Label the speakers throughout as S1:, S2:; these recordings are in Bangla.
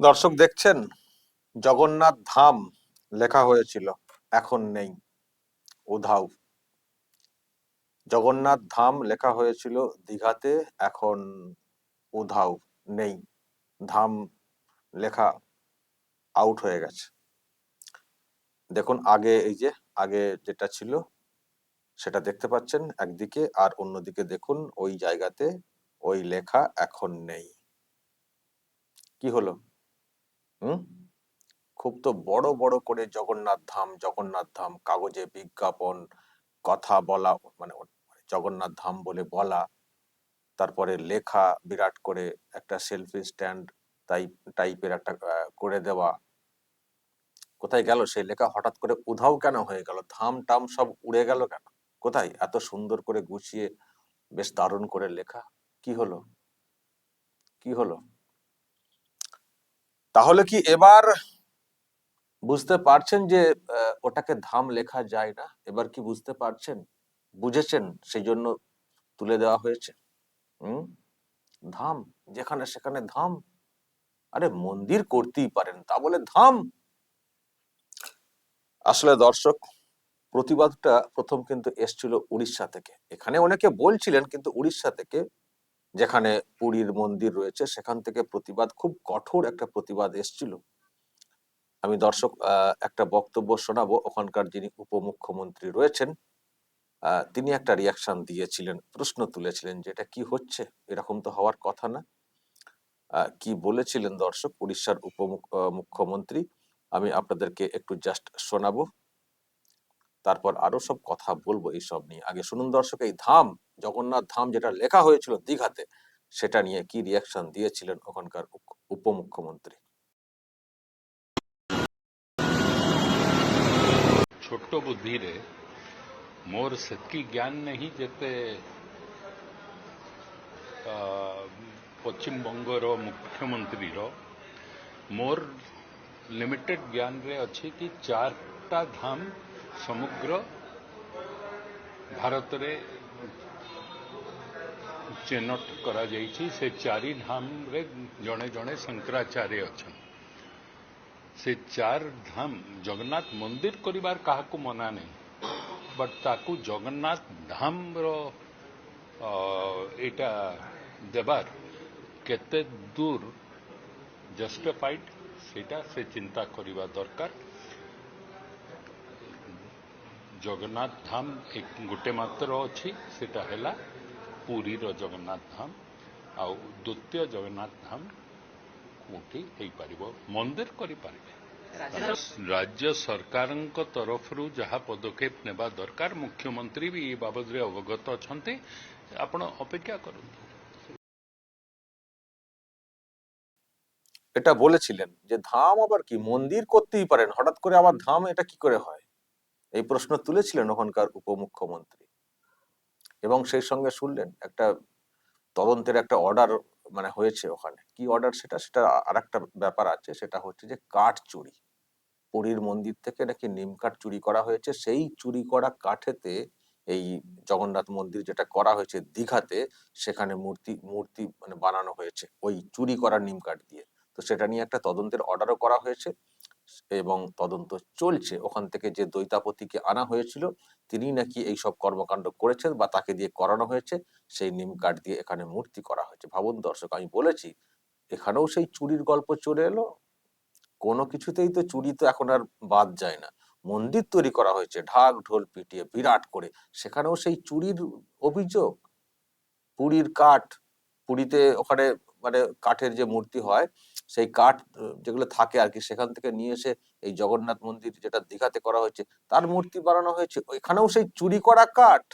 S1: দর্শক দেখছেন? জগন্নাথ ধাম লেখা হয়েছিল, এখন নেই, উধাও। জগন্নাথ ধাম লেখা হয়েছিল দীঘাতে, এখন উধাও, নেই, ধাম লেখা আউট হয়ে গেছে। দেখুন, আগে এই যে, আগে যেটা ছিল, সেটা দেখতে পাচ্ছেন একদিকে, আর অন্যদিকে দেখুন, ওই জায়গাতে ওই লেখা, এখন নেই। কি হলো? হুম? খুব তো বড় বড় করে জগন্নাথ ধাম জগন্নাথ ধাম কাগজে বিজ্ঞাপন, কথা বলা মানে জগন্নাথ ধাম বলে বলা, তারপরে লেখা বিরাট করে একটা সেলফি স্ট্যান্ড তাই টাইপের একটা করে দেওয়া। কোথায় গেল সেই লেখা? হঠাৎ করে উধাও কেন হয়ে গেল? ধাম টাম সব উড়ে গেল কেন? কোথায়? এত সুন্দর করে গুছিয়ে বেশ দারুণ করে লেখা। কি হলো? কি হলো? তাহলে কি এবার বুঝতে পারছেন যে ওটাকে ধাম লেখা যায় না? এবার কি বুঝতে পারছেন? বুঝেছেন? সেই জন্য তুলে দেওয়া হয়েছে। হুম? ধাম, যেখানে সেখানে ধাম। আরে, মন্দির করতেই পারেন। তা বলে ধাম। আসলে দর্শক, প্রতিবাদটা প্রথম কিন্তু এসছিল উড়িষ্যা থেকে। এখানে অনেকে বলছিলেন, কিন্তু উড়িষ্যা থেকে যেখানে পুরীর মন্দির রয়েছে, সেখান থেকে প্রতিবাদ, খুব কঠোর একটা প্রতিবাদ এসছিল। আমি দর্শক একটা বক্তব্য শোনাবো। ওখানকার যিনি উপমুখ্যমন্ত্রী রয়েছেন তিনি একটা রিয়াকশন দিয়েছিলেন, প্রশ্ন তুলেছিলেন যে এটা কি হচ্ছে? এরকম তো হওয়ার কথা না। কি বলেছিলেন দর্শক? উড়িষ্যার উপমুখ্যমন্ত্রী আমি আপনাদেরকে একটু জাস্ট শোনাবো। তারপর আরও সব কথা বলব এই সব নিয়ে। আগে শুনুন দর্শক, এই ধাম। জগন্নাথ ধাম যেটা লেখা হয়েছিল দীঘাতে, সেটা নিয়ে কি রিয়াকশন দিয়েছিলেন ওখানকার উপমুখ্যমন্ত্রী?
S2: ছোট্ট বুদ্ধি রে মোর সেতকি জ্ঞান নেই যেতে পশ্চিমবঙ্গর মুখ্যমন্ত্রীর মোর লিমিটেড জ্ঞানরে অছি কি চারটা ধাম সমগ্র ভারতরে ଚିହ୍ନଟ କରାଯାଇଛି ସେ ଚାରି ଧାମରେ ଜଣେ ଜଣେ ଶଙ୍କରାଚାର୍ଯ୍ୟ ଅଛନ୍ତି ସେ ଚାର ଧାମ ଜଗନ୍ନାଥ ମନ୍ଦିର କରିବାର କାହାକୁ ମନା ନାହିଁ ବଟ୍ ତାକୁ ଜଗନ୍ନାଥ ଧାମର ଅ, ଏଇଟା ଦେବାର କେତେ ଦୂର ଜଷ୍ଟିଫାଇଡ୍ ସେଇଟା ସେ ଚିନ୍ତା କରିବା ଦରକାର ଜଗନ୍ନାଥ ଧାମ ଏକ ଗୋଟେ ମାତ୍ର ଅଛି ସେଟା ହେଲା ପୁରୀର ଜଗନ୍ନାଥ ଧାମ ଆଉ ଦ୍ୱିତୀୟ ଜଗନ୍ନାଥ ଧାମ କୋଉଠି ହେଇପାରିବ ମନ୍ଦିର କରିପାରିବେ ରାଜ୍ୟ ସରକାରଙ୍କ ତରଫରୁ ଯାହା ପଦକ୍ଷେପ ନେବା ଦରକାର ମୁଖ୍ୟମନ୍ତ୍ରୀ ବି ଏ ବାବଦରେ ଅବଗତ ଅଛନ୍ତି ଆପଣ ଅପେକ୍ଷା କରନ୍ତୁ
S1: এটা বলেছিলেন যে ধাম আবার কি মন্দির করতেই পারেন হঠাৎ করে আবার ধাম এটা কি করে হয় এই প্রশ্ন তুলেছিলেন ওখানকার উপমুখ্যমন্ত্রী এবং সেই সঙ্গে শুনলেন একটা তদন্তের একটা অর্ডার মানে হয়েছে ওখানে। কি অর্ডার সেটা? সেটা আর একটা ব্যাপার আছে, সেটা হচ্ছে যে কাঠ চুরি। পুরীর মন্দির থেকে নাকি নিম কাঠ চুরি করা হয়েছে। সেই চুরি করা কাঠেতে এই জগন্নাথ মন্দির যেটা করা হয়েছে দীঘাতে, সেখানে মূর্তি মূর্তি মানে বানানো হয়েছে। ওই চুরি করা নিম কাঠ দিয়ে। তো সেটা নিয়ে একটা তদন্তের অর্ডারও করা হয়েছে। এবং তদন্ত চলছে। ওখান থেকে যে দৈতাপতিকে আনা হয়েছিল, তিনি নাকি এই সব কর্মকাণ্ড করেছেন বা তাকে দিয়ে করানো হয়েছে, সেই নিম কাঠ দিয়ে এখানে মূর্তি করা হয়েছে। ভাবুন দর্শক, আমি বলেছি, এখানেও সেই চুরির গল্প চলে এলো। কোনো কিছুতেই তো চুরি তো এখন আর বাদ যায় না। মন্দির তৈরি করা হয়েছে, ঢাক, ঢোল পিটিয়ে বিরাট করে। সেখানেও সেই চুরির অভিযোগ, পুরীর কাঠ, পুরীতে ওখানে মানে কাঠের যে মূর্তি হয় সেই কাঠ যেগুলো থাকে আর কি, সেখান থেকে নিয়ে এসে এই জগন্নাথ মন্দির যেটা দীঘাতে করা হয়েছে, তার মূর্তি বানানো হয়েছে। এখানেও সেই চুরি করা কাঠ।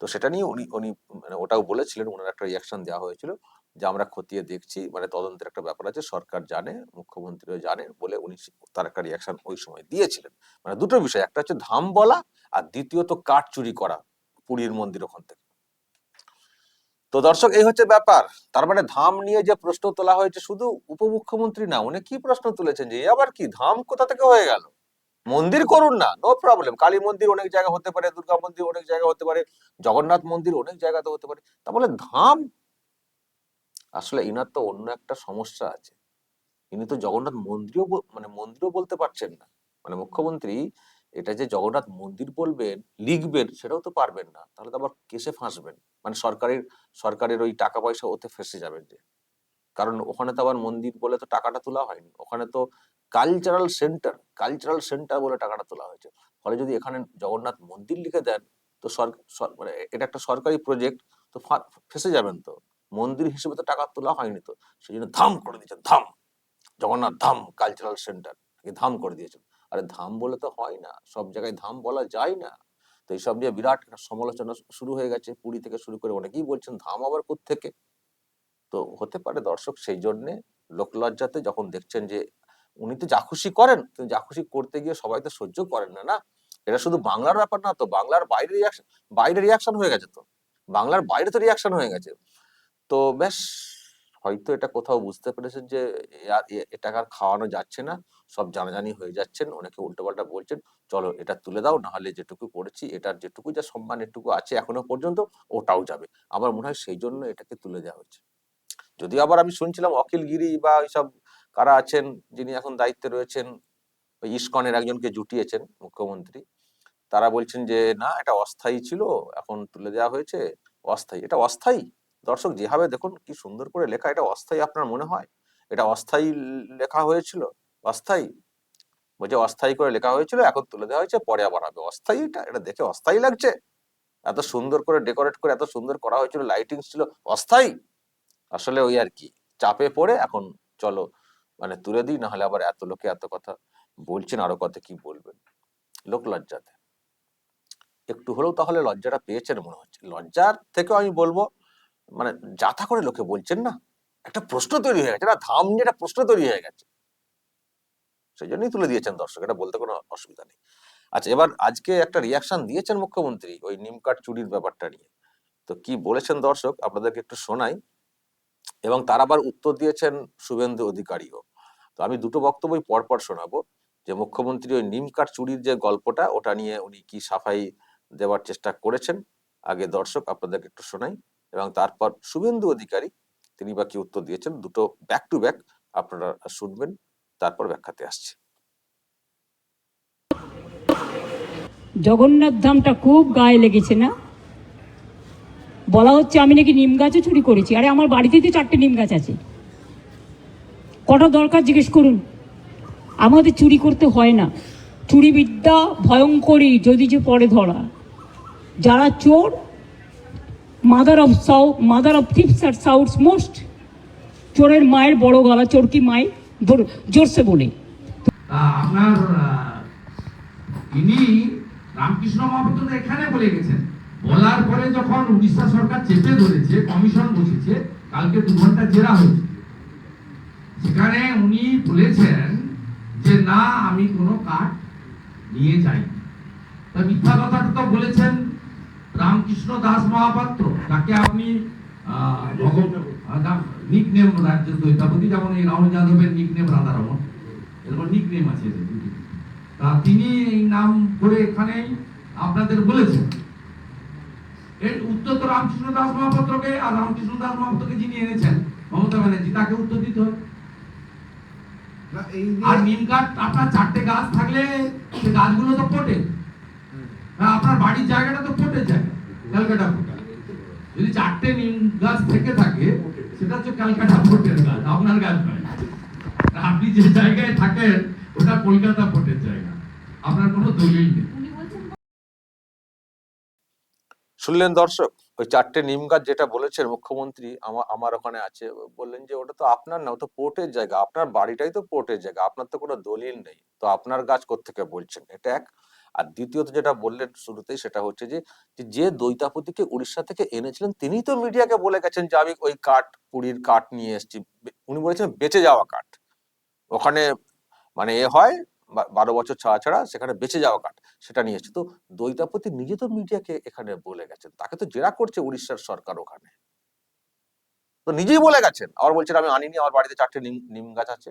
S1: তো সেটা নিয়ে উনি উনি মানে ওটাও বলেছিলেন ওনার একটা রিয়াকশন দেওয়া হয়েছিল যে আমরা খতিয়ে দেখছি মানে তদন্তের একটা ব্যাপার আছে, সরকার জানে, মুখ্যমন্ত্রীও জানে বলে উনি তার একটা রিয়াকশন ওই সময় দিয়েছিলেন। মানে দুটো বিষয়, একটা হচ্ছে ধাম বলা আর দ্বিতীয়ত কাঠ চুরি করা পুরীর মন্দির ওখান থেকে। তো দর্শক, এই হচ্ছে ব্যাপার। তার মানে ধাম নিয়ে যে প্রশ্ন তোলা হয়েছে, শুধু উপমুখ্যমন্ত্রী না, উনি কি প্রশ্ন তুলেছেন যে আবার কি? ধাম কোথা থেকে হয়ে গেল? মন্দির করুন না নো প্রবলেম কালী মন্দির অনেক জায়গা হতে পারে, দুর্গা মন্দির অনেক জায়গা হতে পারে, জগন্নাথ মন্দির অনেক জায়গাতে হতে পারে। তা বলে ধাম? আসলে ইনার তো অন্য একটা সমস্যা আছে। ইনি তো জগন্নাথ মন্দিরও মানে মন্দিরও বলতে পারছেন না। মানে মুখ্যমন্ত্রী এটা যে জগন্নাথ মন্দির বলবেন, লিখবেন, সেটাও তো পারবেন না। তাহলে তো আবার কেসে ফাঁসবেন। মানে সরকারের সরকারের ওই টাকা পয়সা ওতে ফেসে যাবেন যে। কারণ ওখানে তো আবার মন্দির বলে তো টাকাটা তোলা হয়নি। ওখানে তো কালচারাল সেন্টার কালচারাল সেন্টার বলে টাকাটা তোলা হয়েছে। ফলে যদি এখানে জগন্নাথ মন্দির লিখে দেন, তো সরকার মানে এটা একটা সরকারি প্রজেক্ট তো ফেসে যাবেন তো। মন্দির হিসেবে তো টাকা তোলা হয়নি তো। সেই জন্য ধাম করে দিয়েছেন, ধাম। জগন্নাথ ধাম কালচারাল সেন্টার ধাম করে দিয়েছেন। আরে ধাম বলে তো হয় না, সব জায়গায় ধাম বলা যায় না। তো এইসব নিয়ে বিরাট সমালোচনা শুরু হয়ে গেছে, পুরী থেকে শুরু করে অনেকেই বলছেন ধাম আবার থেকে তো হতে পারে দর্শক সেই জন্যে লোকলজ্জাতে যখন দেখছেন যে উনি তো যা খুশি করেন কিন্তু যা খুশি করতে গিয়ে সবাই তো সহ্য করেন না না? এটা শুধু বাংলার ব্যাপার না তো, বাংলার বাইরে রিয়াকশন বাইরে রিয়াকশন হয়ে গেছে তো, বাংলার বাইরে তো রিয়াকশন হয়ে গেছে। তো বেশ হয়তো এটা কোথাও বুঝতে পেরেছেন যে এটা আর খাওয়ানো যাচ্ছে না, সব জানাজানি হয়ে যাচ্ছেন, অনেকে উল্টোপাল্টা বলছেন, চলো এটা তুলে দাও, নাহলে যেটুকু করেছি, এটার যেটুকু যা সম্মান এটুকু আছে এখনও পর্যন্ত, ওটাও যাবে। আমার মনে হয় সেই জন্য এটাকে তুলে দেওয়া হচ্ছে যদিও আবার আমি শুনছিলাম অখিলগিরি বা এইসব কারা আছেন, যিনি এখন দায়িত্বে রয়েছেন ইস্কনের একজনকে জুটিয়েছেন মুখ্যমন্ত্রী, তারা বলছেন যে, না, এটা অস্থায়ী ছিল, এখন তুলে দেওয়া হয়েছে। অস্থায়ী, এটা অস্থায়ী? দর্শক, যেভাবে দেখুন কি সুন্দর করে লেখা, এটা অস্থায়ী আপনার মনে হয়? এটা অস্থায়ী লেখা হয়েছিল? অস্থায়ী? বলছে অস্থায়ী করে লেখা হয়েছিল, এখন তুলে দেওয়া হয়েছে, পরে আবার হবে। অস্থায়ী এটা এটা দেখে অস্থায়ী লাগছে? এত সুন্দর করে ডেকোরেট করে এত সুন্দর করা হয়েছিল লাইটিং ছিল, অস্থায়ী? আসলে ওই আর কি, চাপে পড়ে এখন চলো মানে তুলে দিই, নাহলে আবার এত লোকে এত কথা বলছেন, আরও কত কি বলবেন? লোক লজ্জাতে। একটু হলেও তাহলে লজ্জাটা পেয়েছেন মনে হচ্ছে। লজ্জার থেকেও আমি বলব মানে যাতা করে লোকে বলছেন না, একটা প্রশ্ন তৈরি হয়ে গেছে, না, ধাম নিয়ে একটা প্রশ্ন তৈরি হয়ে গেছে। সেই জন্যই তুলে দিয়েছেন দর্শক, এটা বলতে কোনো অসুবিধা নেই। আচ্ছা এবার আজকে একটা রিয়াকশন দিয়েছেন মুখ্যমন্ত্রী, ওই নিম কাঠ চুরির ব্যাপারটা নিয়ে। তো কি বলেছেন দর্শক? আপনাদেরকে একটু শোনাই। এবং তার আবার উত্তর দিয়েছেন শুভেন্দু অধিকারীও। তো আমি দুটো বক্তব্যই পরপর শোনাবো। যে মুখ্যমন্ত্রী ওই নিম কাঠ চুরির যে গল্পটা, ওটা নিয়ে উনি কি সাফাই দেওয়ার চেষ্টা করেছেন, আগে দর্শক আপনাদেরকে একটু শোনাই। এবং তারপর শুভেন্দু অধিকারী, তিনি বা কি উত্তর দিয়েছেন, দুটো ব্যাক টু ব্যাক আপনারা শুনবেন, তারপর ব্যাখ্যাতে আসছে।
S3: জগন্নাথ ধামটা খুব গায়ে লেগেছে না? বলা হচ্ছে আমি নাকি নিম গাছও চুরি করেছি। আরে, আমার বাড়িতে তো চারটে নিম গাছ আছে। কটা দরকার জিজ্ঞেস করুন। আমাদের চুরি করতে হয় না। চুরি বিদ্যা ভয়ঙ্করী যদি যে পরে ধরা। যারা চোর মাদার অফ সাউ মাদার অফ থিপস আর সাউথস মোস্ট চোরের মায়ের বড় গলা চোরকি মাই জোরসে বলে।
S4: আপনার ইনি রামকৃষ্ণ এখানে বলে গেছেন। বলার পরে যখন উড়িষ্যা সরকার চেপে ধরেছে, কমিশন বসেছে, কালকে দু ঘণ্টা জেরা হয়েছে। সেখানে উনি বলেছেন যে, না, আমি কোনো কাঠ নিয়ে যাই তা মিথ্যা কথাটা তো বলেছেন রামকৃষ্ণ দাস মহাপাত্র যাকে আপনি নিক নেম রাজ্য দ্বৈতাপতি যেমন এই রাহুল যাদবের নিক নেম রাধারমন এরকম নিক নেম আছে তা তিনি এই নাম করে এখানে আপনাদের বলেছেন। এর উত্তর তো রামকৃষ্ণ দাস মহাপাত্রকে আর রামকৃষ্ণ দাস মহাপাত্রকে যিনি এনেছেন মমতা ব্যানার্জি তাকে উত্তর দিতে হবে। আর নিম গাছ আপনার চারটে গাছ থাকলে সে গাছগুলো তো ফোটে। হ্যাঁ, আপনার বাড়ির জায়গাটা তো ফোটে জায়গা ক্যালকাটা ফোটা যদি চারটে নিম গাছ থেকে থাকে সেটা হচ্ছে ক্যালকাটা ফোটের গাছ আপনার গাছ নয়। আপনি যে জায়গায় থাকেন ওটা কলকাতা ফোটের জায়গা। আপনার কোনো দলিল নেই।
S1: শুনলেন দর্শক ওই চারটে নিম গাছ যেটা বলেছেন মুখ্যমন্ত্রী আমার আমার ওখানে আছে। বললেন যে ওটা তো আপনার না ওটা পোর্টের জায়গা। আপনার বাড়িটাই তো পোর্টের জায়গা আপনার তো কোনো দলিল নেই। তো আপনার গাছ কোত্থেকে বলছেন? এটা এক। আর দ্বিতীয়ত যেটা বললেন শুরুতেই সেটা হচ্ছে যে যে দৈতাপতিকে উড়িষ্যা থেকে এনেছিলেন তিনি তো মিডিয়াকে বলে গেছেন যে, আমি ওই কাঠ, পুরীর কাঠ নিয়ে এসেছি। উনি বলেছেন বেঁচে যাওয়া কাঠ। ওখানে মানে এ হয় বারো বছর ছাড়া ছাড়া সেখানে বেঁচে যাওয়া কাঠ সেটা নিয়ে এসেছে। তো দৈতাপতি নিজে তো মিডিয়াকে এখানে বলে গেছেন, তাকে তো জেরা করছে উড়িষ্যার সরকার ওখানে। তো নিজেই বলে গেছেন, আবার বলছেন, আমি আনিনি, আমার বাড়িতে চারটে নিম নিম গাছ আছে।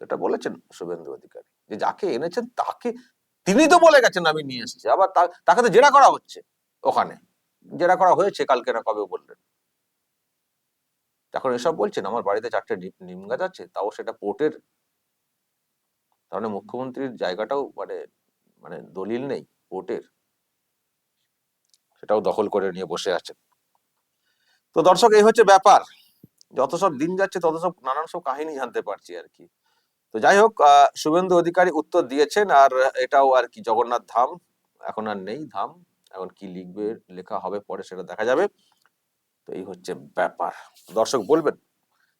S1: এটা বলেছেন শুভেন্দু অধিকারী। যে যাকে এনেছেন তাকে, তিনি তো বলে গেছেন আমি নিয়ে এসেছি। আবার তাকে তো জেরা করা হচ্ছে ওখানে। জেরা করা হয়েছে, কালকে না কবে বললেন? এখন এসব বলছেন, আমার বাড়িতে চারটে নিম- গাছ আছে, তাও সেটা পোর্টের। তাহলে মুখ্যমন্ত্রীর জায়গাটাও মানে মানে দলিল নেই, পোর্টের। সেটাও দখল করে নিয়ে বসে আছেন। তো দর্শক, এই হচ্ছে ব্যাপার। যত সব দিন যাচ্ছে, তত সব নানান সব কাহিনী জানতে পারছি আর কি। তো যাই হোক শুভেন্দু অধিকারী উত্তর দিয়েছেন, আর এটাও আর কি, জগন্নাথ ধাম, এখন আর নেই ধাম, এখন কি লিখবে, লেখা হবে পরে সেটা দেখা যাবে। তো এই হচ্ছে ব্যাপার। দর্শক বলবেন,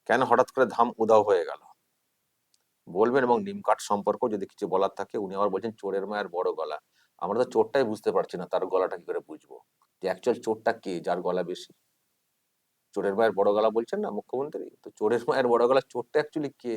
S1: কেন হঠাৎ করে ধাম উদাও হয়ে গেল? বলবেন এবং নিম কাঠ সম্পর্ক যদি কিছু বলার থাকে, উনি আবার বলছেন, চোরের মায়ের বড় গলা। আমরা তো চোরটাই বুঝতে পারছি না, তার গলাটা কি করে বুঝব? যে অ্যাকচুয়াল চোরটা কে, যার গলা বেশি? চোরের মায়ের বড় গলা বলছেন না মুখ্যমন্ত্রী? তো চোরের মায়ের বড় গলা চোরটা অ্যাকচুয়ালি কে?